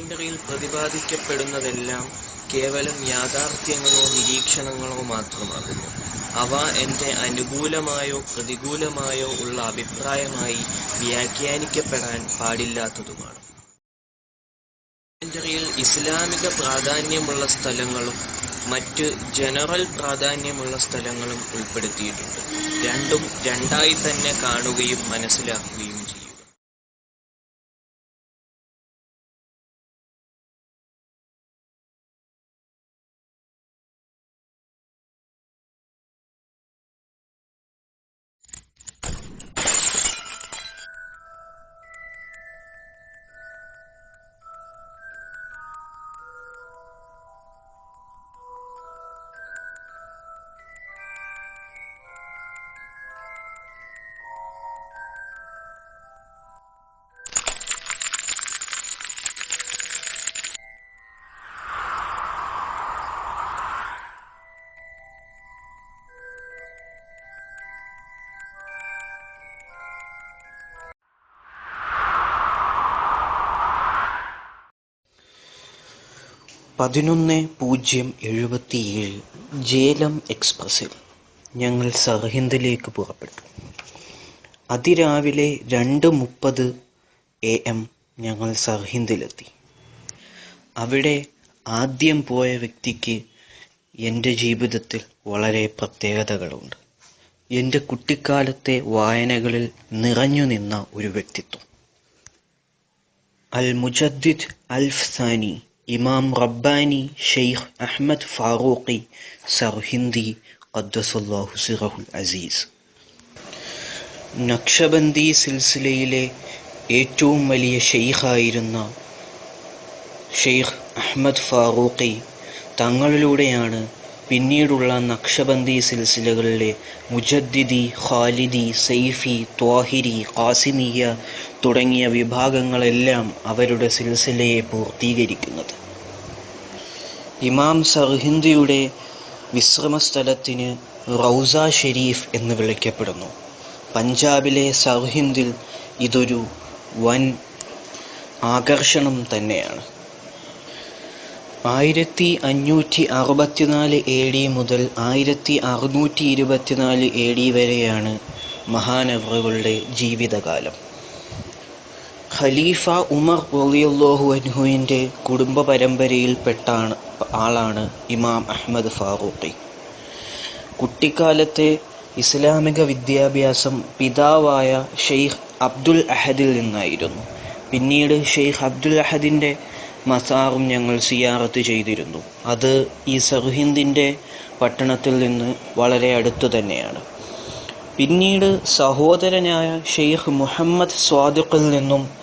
ഡോക്യുമെന്ററിയിൽ പ്രതിപാദിക്കപ്പെടുന്നതെല്ലാം കേവലം യാഥാർത്ഥ്യങ്ങളോ നിരീക്ഷണങ്ങളോ മാത്രമാകുന്നു. അവ എന്റെ അനുകൂലമായോ പ്രതികൂലമായോ ഉള്ള അഭിപ്രായമായി വ്യാഖ്യാനിക്കപ്പെടാൻ പാടില്ലാത്തതുമാണ്. ഡോക്യുമെന്ററിയിൽ ഇസ്ലാമിക പ്രാധാന്യമുള്ള സ്ഥലങ്ങളും മറ്റ് ജനറൽ പ്രാധാന്യമുള്ള സ്ഥലങ്ങളും ഉൾപ്പെടുത്തിയിട്ടുണ്ട്. രണ്ടും രണ്ടായി തന്നെ കാണുകയും മനസ്സിലാക്കുകയും ചെയ്യുക. പതിനൊന്ന് പൂജ്യം എഴുപത്തിയേഴ് ജേലം എക്സ്പ്രസിൽ ഞങ്ങൾ സർഹിന്ദിലേക്ക് പുറപ്പെട്ടു. അതിരാവിലെ രണ്ട് മുപ്പത് എ. എം. ഞങ്ങൾ സർഹിന്ദിലെത്തി. അവിടെ ആദ്യം പോയ വ്യക്തിക്ക് എന്റെ ജീവിതത്തിൽ വളരെ പ്രത്യേകതകളുണ്ട്. എന്റെ കുട്ടിക്കാലത്തെ വായനകളിൽ നിറഞ്ഞു നിന്ന ഒരു വ്യക്തിത്വം. അൽ മുജദ്ദിദ് അൽഫ് സാനി ഇമാം റബ്ബാനി ഷെയ്ഖ് അഹമ്മദ് ഫാറൂഖി സർഹിന്ദി ഖദ്ദസല്ലാഹു സിറഹുൽ അസീസ്. നക്ഷബന്ദി സിൽസിലയിലെ ഏറ്റവും വലിയ ഷെയ്ഖായിരുന്ന ഷെയ്ഖ് അഹമ്മദ് ഫാറൂഖി തങ്ങളിലൂടെയാണ് പിന്നീടുള്ള നക്ഷബന്ദി സിൽസിലകളിലെ മുജദ്ദിദി, ഖാലിദി, സെയ്ഫി ത്വാഹിരി, ഖാസിമിയ തുടങ്ങിയ വിഭാഗങ്ങളെല്ലാം അവരുടെ സിൽസിലയെ പൂർത്തീകരിക്കുന്നത്. ഇമാം സർഹിന്ദിയുടെ വിശ്രമസ്ഥലത്തിന് റൗസ ഷെരീഫ് എന്ന് വിളിക്കപ്പെടുന്നു. പഞ്ചാബിലെ സർഹിന്ദിൽ ഇതൊരു വൻ ആകർഷണം തന്നെയാണ്. ആയിരത്തി അഞ്ഞൂറ്റി അറുപത്തിനാല് എ. ഡി. മുതൽ ആയിരത്തി അറുന്നൂറ്റി ഇരുപത്തിനാല് എ. ഡി. വരെയാണ് മഹാനവറുകളുടെ ജീവിതകാലം. ഖലീഫ ഉമർ റളിയല്ലാഹു അൻഹുവിന്റെ കുടുംബ പരമ്പരയിൽപ്പെട്ട ആളാണ് ഇമാം അഹ്മദ് ഫാറൂഖി. കുട്ടിക്കാലത്തെ ഇസ്ലാമിക വിദ്യാഭ്യാസം പിതാവായ ഷെയ്ഖ് അബ്ദുൽ അഹദിൽ നിന്നായിരുന്നു. പിന്നീട് ഷെയ്ഖ് അബ്ദുൽ അഹദിന്റെ മസാറും ഞങ്ങൾ സിയാറത്ത് ചെയ്തിരുന്നു. അത് ഈ സർഹിന്ദിന്റെ പട്ടണത്തിൽ നിന്ന് വളരെ അടുത്തു തന്നെയാണ്. പിന്നീട് സഹോദരനായ ഷെയ്ഖ് മുഹമ്മദ് സ്വാദിഖിൽ നിന്നും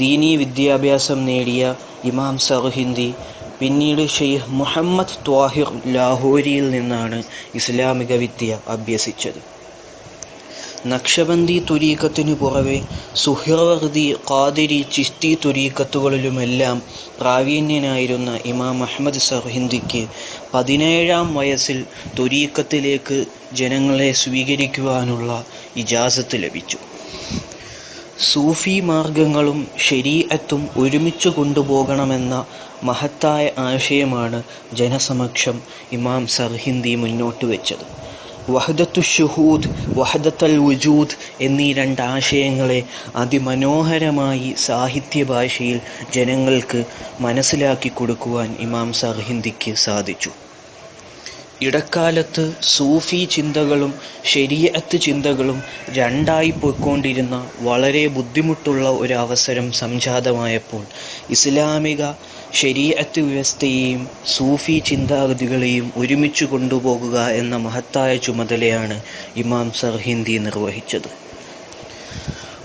ദീനീ വിദ്യാഭ്യാസം നേടിയ ഇമാം സർഹിന്ദി പിന്നീട് ഷെയ്ഖ് മുഹമ്മദ് ത്വാഹിർ ലാഹോരിയിൽ നിന്നാണ് ഇസ്ലാമിക വിദ്യ അഭ്യസിച്ചത്. നക്ഷബന്ദി തുരീക്കത്തിനു പുറമെ സുഹ്റവർദി, ഖാദിരി, ചിസ്തി തുരീക്കത്തുകളിലുമെല്ലാം പ്രാവീണ്യനായിരുന്ന ഇമാം അഹമ്മദ് സർഹിന്ദിക്ക് പതിനേഴാം വയസ്സിൽ തുരീക്കത്തിലേക്ക് ജനങ്ങളെ സ്വീകരിക്കുവാനുള്ള ഇജാസത്ത് ലഭിച്ചു. സൂഫി മാർഗങ്ങളും ശരീഅത്തും ഒരുമിച്ചു കൊണ്ടുപോകണമെന്ന മഹത്തായ ആശയമാണ് ജനസമക്ഷം ഇമാം സർഹിന്ദി മുന്നോട്ട് വെച്ചത്. വഹദത്തു ഷുഹൂദ് വഹദത്തൽ വുജൂദ് എന്നീ രണ്ട് ആശയങ്ങളെ അതിമനോഹരമായി സാഹിത്യ ഭാഷയിൽ ജനങ്ങൾക്ക് മനസ്സിലാക്കി കൊടുക്കുവാൻ ഇമാം സർഹിന്ദിക്ക് സാധിച്ചു. ഇടക്കാലത്ത് സൂഫി ചിന്തകളും ശരീഅത്ത് ചിന്തകളും രണ്ടായി പോയിക്കൊണ്ടിരുന്ന വളരെ ബുദ്ധിമുട്ടുള്ള ഒരു അവസരം സംജാതമായപ്പോൾ ഇസ്ലാമിക ശരീഅത്ത് വ്യവസ്ഥയെയും സൂഫി ചിന്താഗതികളെയും ഒരുമിച്ച് കൊണ്ടുപോകുക എന്ന മഹത്തായ ചുമതലയാണ് ഇമാം സർഹിന്ദി നിർവഹിച്ചത്.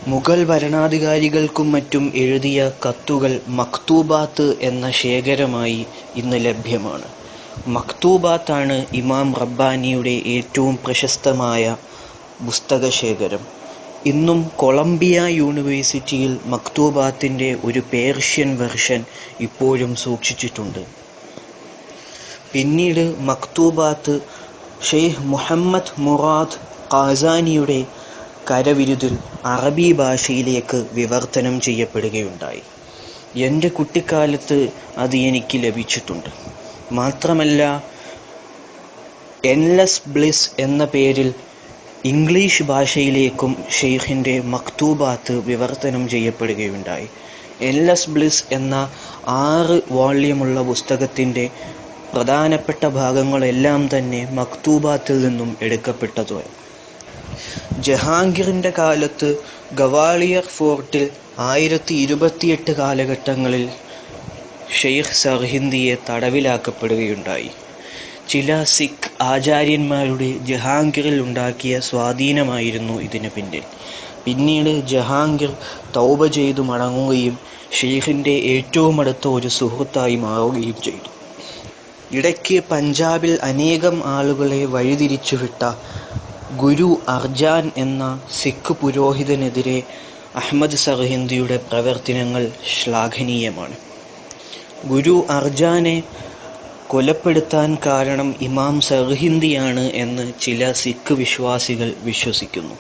മുഗൾ ഭരണാധികാരികൾക്കും മറ്റും എഴുതിയ കത്തുകൾ മക്തൂബാത്ത് എന്ന ശേഖരമായി ഇന്ന് ലഭ്യമാണ്. മക്തൂബാത്താണ് ഇമാം റബ്ബാനിയുടെ ഏറ്റവും പ്രശസ്തമായ പുസ്തകശേഖരം. ഇന്നും കൊളംബിയ യൂണിവേഴ്സിറ്റിയിൽ മക്തൂബാത്തിന്റെ ഒരു പേർഷ്യൻ വെർഷൻ ഇപ്പോഴും സൂക്ഷിച്ചിട്ടുണ്ട്. പിന്നീട് മക്തൂബാത്ത് ഷെയ്ഖ് മുഹമ്മദ് മുറാദ് ഖാസാനിയുടെ കരവിരുതിൽ അറബി ഭാഷയിലേക്ക് വിവർത്തനം ചെയ്യപ്പെടുകയുണ്ടായി. എന്റെ കുട്ടിക്കാലത്ത് അത് എനിക്ക് ലഭിച്ചിട്ടുണ്ട് മാത്രമല്ല എൻലെസ് ബ്ലിസ് എന്ന പേരിൽ ഇംഗ്ലീഷ് ഭാഷയിലേക്കും ഷെയ്ഖിന്റെ മക്തൂബാത്ത് വിവർത്തനം ചെയ്യപ്പെടുകയുണ്ടായി. എൻലെസ് ബ്ലിസ് എന്ന ആറ് വോള്യമുള്ള പുസ്തകത്തിന്റെ പ്രധാനപ്പെട്ട ഭാഗങ്ങളെല്ലാം തന്നെ മക്തൂബാത്തിൽ നിന്നും എടുക്കപ്പെട്ടത്. ജഹാംഗീറിന്റെ കാലത്ത് ഗവാളിയർ ഫോർട്ടിൽ ആയിരത്തി ഇരുപത്തിയെട്ട് കാലഘട്ടങ്ങളിൽ ഷെയ്ഖ് സർഹിന്ദിയെ തടവിലാക്കപ്പെടുകയുണ്ടായി. ചില സിഖ് ആചാര്യന്മാരുടെ ജഹാംഗീറിൽ ഉണ്ടാക്കിയ സ്വാധീനമായിരുന്നു ഇതിന് പിന്നിൽ. പിന്നീട് ജഹാംഗീർ തൗബ ചെയ്തു മടങ്ങുകയും ഷെയ്ഖിന്റെ ഏറ്റവും അടുത്ത ഒരു സുഹൃത്തായി മാറുകയും ചെയ്തു. ഇടയ്ക്ക് പഞ്ചാബിൽ അനേകം ആളുകളെ വഴിതിരിച്ചുവിട്ട ഗുരു അർജാൻ എന്ന സിഖ് പുരോഹിതനെതിരെ അഹമ്മദ് സർഹിന്ദിയുടെ പ്രവർത്തനങ്ങൾ ശ്ലാഘനീയമാണ്. ഗുരു അർജാനെ കൊലപ്പെടുത്താൻ കാരണം ഇമാം സർഹിന്ദിയാണ് എന്ന് ചില സിഖ് വിശ്വാസികൾ വിശ്വസിക്കുന്നു.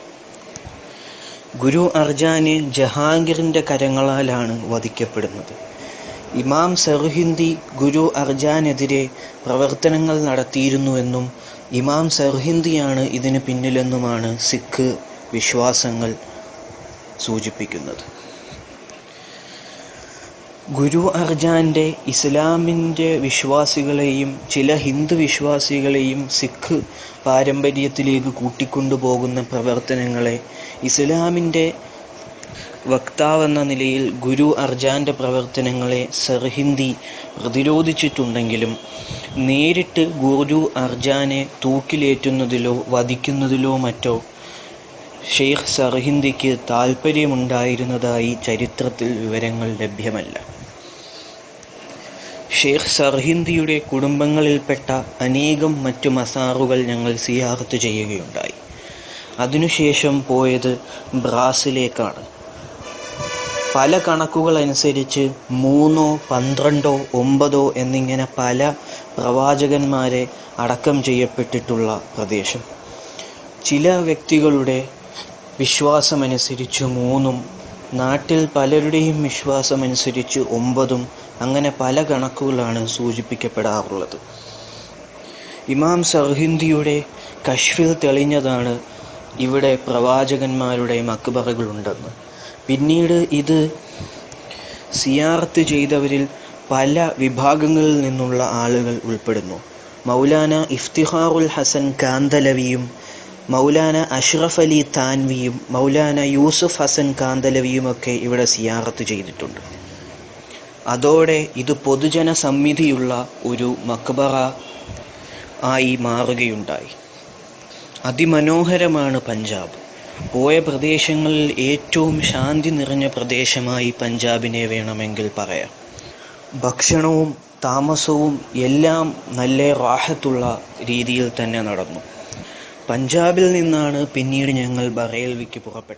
ഗുരു അർജാന് ജഹാംഗീറിന്റെ കരങ്ങളാലാണ് വധിക്കപ്പെടുന്നത്. ഇമാം സർഹിന്ദി ഗുരു അർജാനെതിരെ പ്രവർത്തനങ്ങൾ നടത്തിയിരുന്നുവെന്നും ഇമാം സർഹിന്ദിയാണ് ഇതിന് പിന്നിലെന്നുമാണ് സിഖ് വിശ്വാസങ്ങൾ സൂചിപ്പിക്കുന്നത്. ഗുരു അർജാന്റെ ഇസ്ലാമിന്റെ വിശ്വാസികളെയും ചില ഹിന്ദു വിശ്വാസികളെയും സിഖ് പാരമ്പര്യത്തിലേക്ക് കൂട്ടിക്കൊണ്ടുപോകുന്ന പ്രവർത്തനങ്ങളെ ഇസ്ലാമിന്റെ വക്താവെന്ന നിലയിൽ ഗുരു അർജാന്റെ പ്രവർത്തനങ്ങളെ സർഹിന്ദി പ്രതിരോധിച്ചിട്ടുണ്ടെങ്കിലും നേരിട്ട് ഗുരു അർജാനെ തൂക്കിലേറ്റുന്നതിലോ വധിക്കുന്നതിലോ മറ്റോ ഷെയ്ഖ് സർഹിന്ദിക്ക് താൽപ്പര്യമുണ്ടായിരുന്നതായി ചരിത്രത്തിൽ വിവരങ്ങൾ ലഭ്യമല്ല. ഷെയ്ഖ് സർഹിന്ദിയുടെ കുടുംബങ്ങളിൽപ്പെട്ട അനേകം മറ്റു മസാറുകൾ ഞങ്ങൾ സിയാഹത്ത് ചെയ്യുകയുണ്ടായി. അതിനുശേഷം പോയത് ബ്രാസിലേക്കാണ്. പല കണക്കുകൾ അനുസരിച്ച് മൂന്നോ പന്ത്രണ്ടോ ഒമ്പതോ എന്നിങ്ങനെ പല പ്രവാചകന്മാരെ അടക്കം ചെയ്യപ്പെട്ടിട്ടുള്ള പ്രദേശം. ചില വ്യക്തികളുടെ വിശ്വാസമനുസരിച്ച് മൂന്നും നാട്ടിൽ പലരുടെയും വിശ്വാസമനുസരിച്ച് ഒമ്പതും അങ്ങനെ പല കണക്കുകളാണ് സൂചിപ്പിക്കപ്പെടാറുള്ളത്. ഇമാം സർഹിന്ദിയുടെ കശ്ഫിൽ തെളിഞ്ഞതാണ് ഇവിടെ പ്രവാചകന്മാരുടെ മക്ബറകളുണ്ടെന്ന്. പിന്നീട് ഇത് സിയാർത്ത് ചെയ്തവരിൽ പല വിഭാഗങ്ങളിൽ നിന്നുള്ള ആളുകൾ ഉൾപ്പെടുന്നു. മൗലാന ഇഫ്തിഹാറുൽ ഹസൻ കാന്തലവിയും മൗലാന അഷ്റഫ് അലി താൻവിയും മൗലാന യൂസുഫ് ഹസൻ കാന്തലവിയുമൊക്കെ ഇവിടെ സിയാറത്ത് ചെയ്തിട്ടുണ്ട്. അതോടെ ഇത് പൊതുജന സമ്മിതിയുള്ള ഒരു മക്ബറ ആയി മാറുകയുണ്ടായി. അതിമനോഹരമാണ് പഞ്ചാബ്. പോയ പ്രദേശങ്ങളിൽ ഏറ്റവും ശാന്തി നിറഞ്ഞ പ്രദേശമായി പഞ്ചാബിനെ വേണമെങ്കിൽ പറയാം. ഭക്ഷണവും താമസവും എല്ലാം നല്ല റാഹത്തുള്ള രീതിയിൽ തന്നെ നടന്നു. പഞ്ചാബിൽ നിന്നാണ് പിന്നീട് ഞങ്ങൾ ബറേൽവിക്ക് പുറപ്പെട്ടത്.